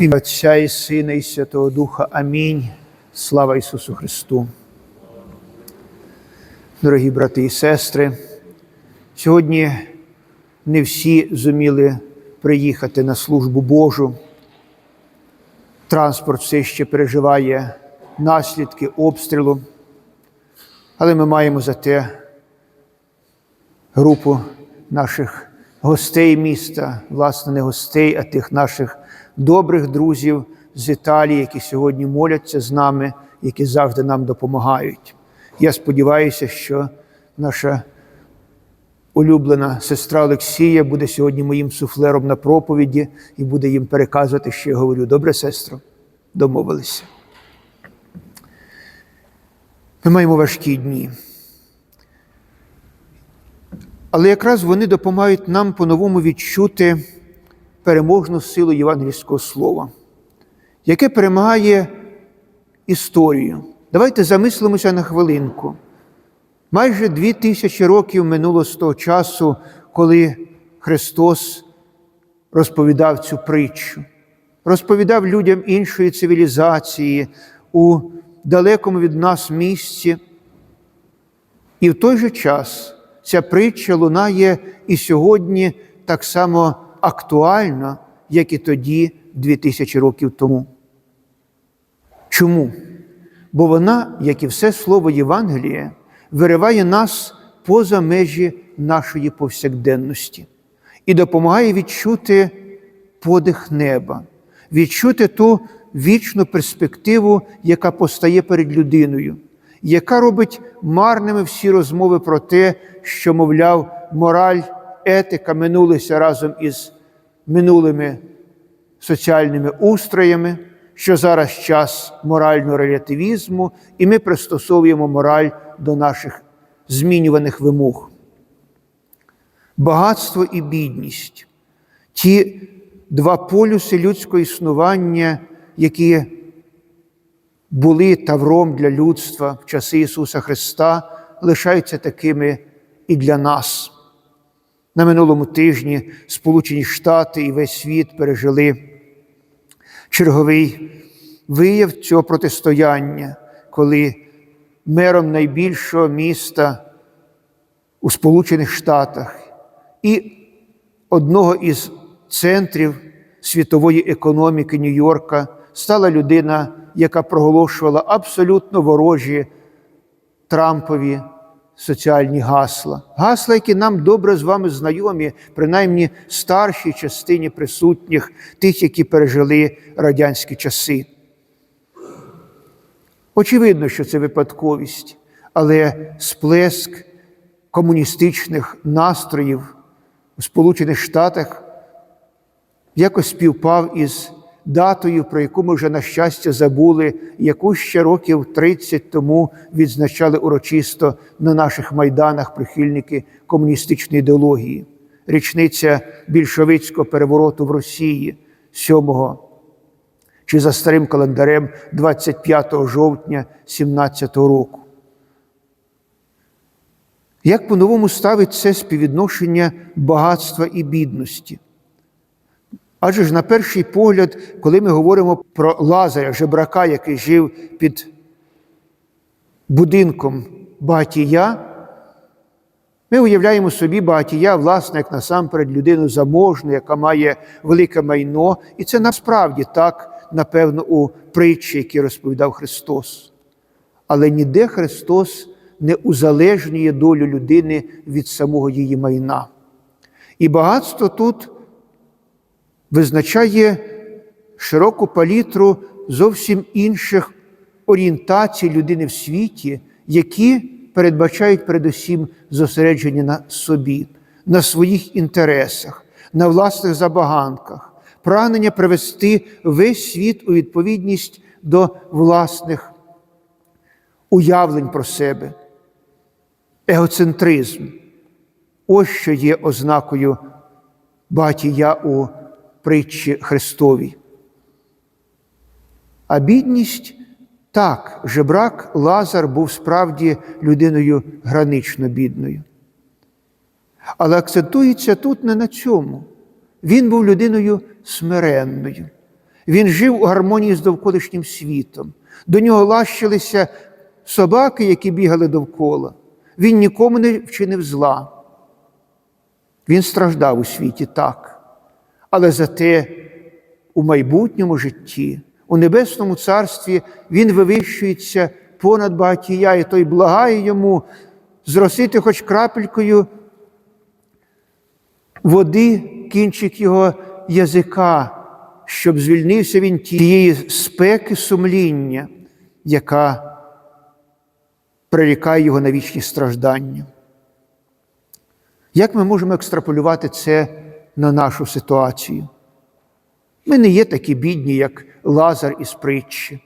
Отця і Сина, і Святого Духа. Амінь. Слава Ісусу Христу. Дорогі брати і сестри, сьогодні не всі зуміли приїхати на службу Божу. Транспорт все ще переживає наслідки обстрілу, але ми маємо за те групу наших гостей міста, власне, не гостей, а тих наших добрих друзів з Італії, які сьогодні моляться з нами, які завжди нам допомагають. Я сподіваюся, що наша улюблена сестра Олексія буде сьогодні моїм суфлером на проповіді і буде їм переказувати, що я говорю. Добре, сестро, домовилися. Ми маємо важкі дні. Але якраз вони допомагають нам по-новому відчути переможну силу євангельського слова, яке перемагає історію. Давайте замислимося на хвилинку. Майже дві тисячі років минуло з того часу, коли Христос розповідав цю притчу, розповідав людям іншої цивілізації у далекому від нас місці. І в той же час ця притча лунає і сьогодні так само актуальна, як і тоді, дві тисячі років тому. Чому? Бо вона, як і все слово Євангелія, вириває нас поза межі нашої повсякденності і допомагає відчути подих неба, відчути ту вічну перспективу, яка постає перед людиною, яка робить марними всі розмови про те, що, мовляв, мораль, етика минулися разом із минулими соціальними устроями, що зараз час морального релятивізму, і ми пристосовуємо мораль до наших змінюваних вимог. Багатство і бідність ті два полюси людського існування, які були тавром для людства в часи Ісуса Христа, лишаються такими і для нас. На минулому тижні Сполучені Штати і весь світ пережили черговий вияв цього протистояння, коли мером найбільшого міста у Сполучених Штатах і одного із центрів світової економіки Нью-Йорка стала людина, яка проголошувала абсолютно ворожі Трампові соціальні гасла. Гасла, які нам добре з вами знайомі, принаймні старшій частині присутніх, тих, які пережили радянські часи. Очевидно, що це випадковість, але сплеск комуністичних настроїв у Сполучених Штатах якось співпав із датою, про яку ми вже, на щастя, забули, яку ще років 30 тому відзначали урочисто на наших майданах прихильники комуністичної ідеології, річниця більшовицького перевороту в Росії 7 чи за старим календарем 25 жовтня 17 року. Як по-новому ставить це співвідношення багатства і бідності? Адже ж на перший погляд, коли ми говоримо про Лазаря, жебрака, який жив під будинком багатія, ми уявляємо собі багатія, власне, як насамперед людину заможну, яка має велике майно, і це насправді так, напевно, у притчі, які розповідав Христос. Але ніде Христос не узалежнює долю людини від самого її майна. І багатство тут визначає широку палітру зовсім інших орієнтацій людини в світі, які передбачають передусім зосередження на собі, на своїх інтересах, на власних забаганках, прагнення привести весь світ у відповідність до власних уявлень про себе, егоцентризм. Ось що є ознакою батія у притчі Христовій. А бідність так, жебрак Лазар був справді людиною гранично бідною. Але акцентується тут не на цьому. Він був людиною смиренною. Він жив у гармонії з довколишнім світом. До нього лащилися собаки, які бігали довкола. Він нікому не вчинив зла. Він страждав у світі так. Але зате у майбутньому житті, у Небесному Царстві Він вивищується понад багатія, і той благає йому зросити хоч крапелькою води кінчик його язика, щоб звільнився він тієї спеки сумління, яка прирікає його на вічні страждання. Як ми можемо екстраполювати це на нашу ситуацію? Ми не є такі бідні, як Лазар із притчі.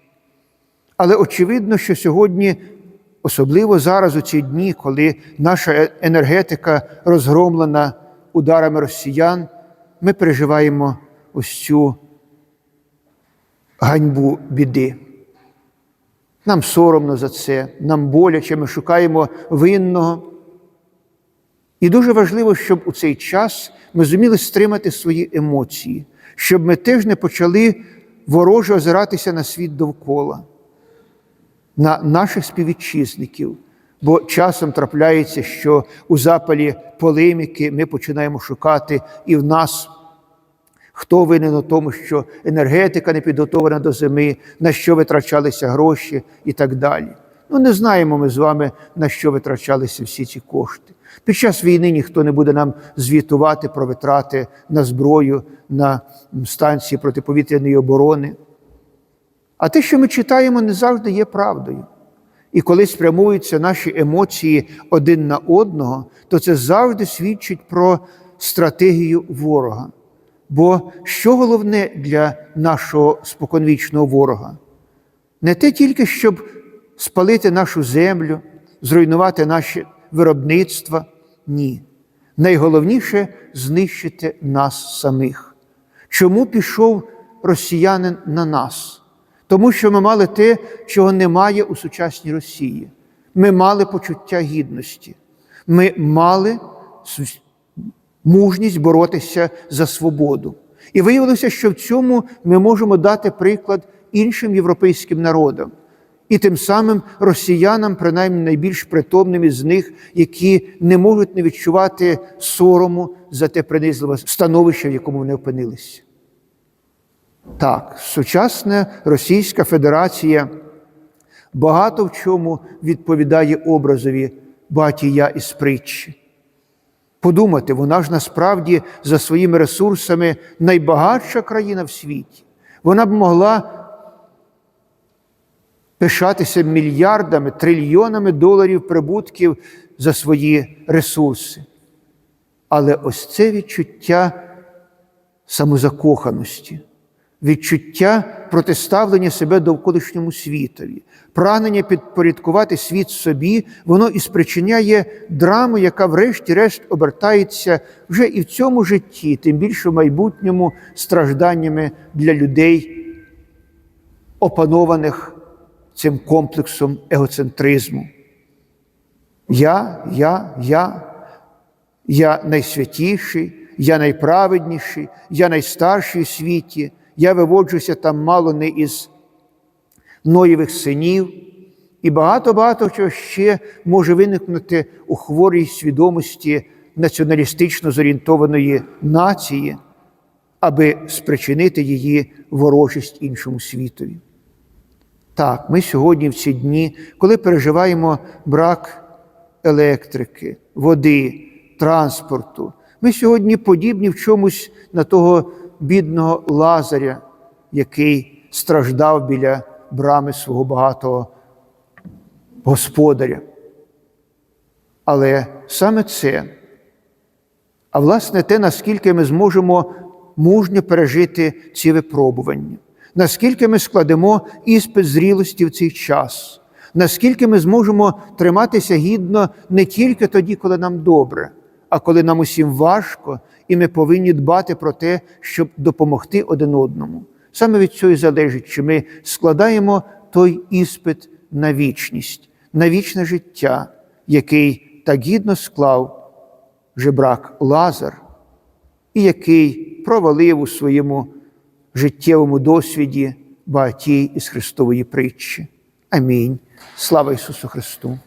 Але очевидно, що сьогодні, особливо зараз, у ці дні, коли наша енергетика розгромлена ударами росіян, ми переживаємо ось цю ганьбу біди. Нам соромно за це, нам боляче, ми шукаємо винного. І дуже важливо, щоб у цей час ми зуміли стримати свої емоції, щоб ми теж не почали вороже озиратися на світ довкола, на наших співвітчизників. Бо часом трапляється, що у запалі полеміки ми починаємо шукати і в нас, хто винен у тому, що енергетика не підготовлена до зими, на що витрачалися гроші і так далі. Ну, не знаємо ми з вами, на що витрачалися всі ці кошти. Під час війни ніхто не буде нам звітувати про витрати на зброю, на станції протиповітряної оборони. А те, що ми читаємо, не завжди є правдою. І коли спрямуються наші емоції один на одного, то це завжди свідчить про стратегію ворога. Бо що головне для нашого споконвічного ворога? Не те тільки, щоб спалити нашу землю, зруйнувати наші виробництва, ні. Найголовніше знищити нас самих. Чому пішов росіянин на нас? Тому що ми мали те, чого немає у сучасній Росії. Ми мали почуття гідності, ми мали мужність боротися за свободу. І виявилося, що в цьому ми можемо дати приклад іншим європейським народам. І тим самим росіянам, принаймні найбільш притомним із них, які не можуть не відчувати сорому за те принизливе становище, в якому вони опинилися. Так, сучасна Російська Федерація багато в чому відповідає образові багатія із притчі. Подумати, вона ж насправді за своїми ресурсами найбагатша країна в світі. Вона б могла пишатися мільярдами, трильйонами доларів прибутків за свої ресурси. Але ось це відчуття самозакоханості, відчуття протиставлення себе довколишньому світові, прагнення підпорядкувати світ собі, воно і спричиняє драму, яка, врешті-решт, обертається вже і в цьому житті, тим більше в майбутньому стражданнями для людей, опанованих цим комплексом егоцентризму. Я, я, я, я найсвятіший, я найправедніший, я найстарший у світі, я виводжуся там мало не із Ноєвих синів, і багато-багато чого ще може виникнути у хворій свідомості націоналістично зорієнтованої нації, аби спричинити її ворожість іншому світові. Так, ми сьогодні в ці дні, коли переживаємо брак електрики, води, транспорту, ми сьогодні подібні в чомусь на того бідного Лазаря, який страждав біля брами свого багатого господаря. Але саме це, а власне те, наскільки ми зможемо мужньо пережити ці випробування наскільки ми складемо іспит зрілості в цей час, наскільки ми зможемо триматися гідно не тільки тоді, коли нам добре, а коли нам усім важко, і ми повинні дбати про те, щоб допомогти один одному. Саме від цього і залежить, чи ми складаємо той іспит на вічність, на вічне життя, який так гідно склав жебрак Лазар, і який провалив у своєму життєвому досвіді багатій із Христової притчі. Амінь. Слава Ісусу Христу!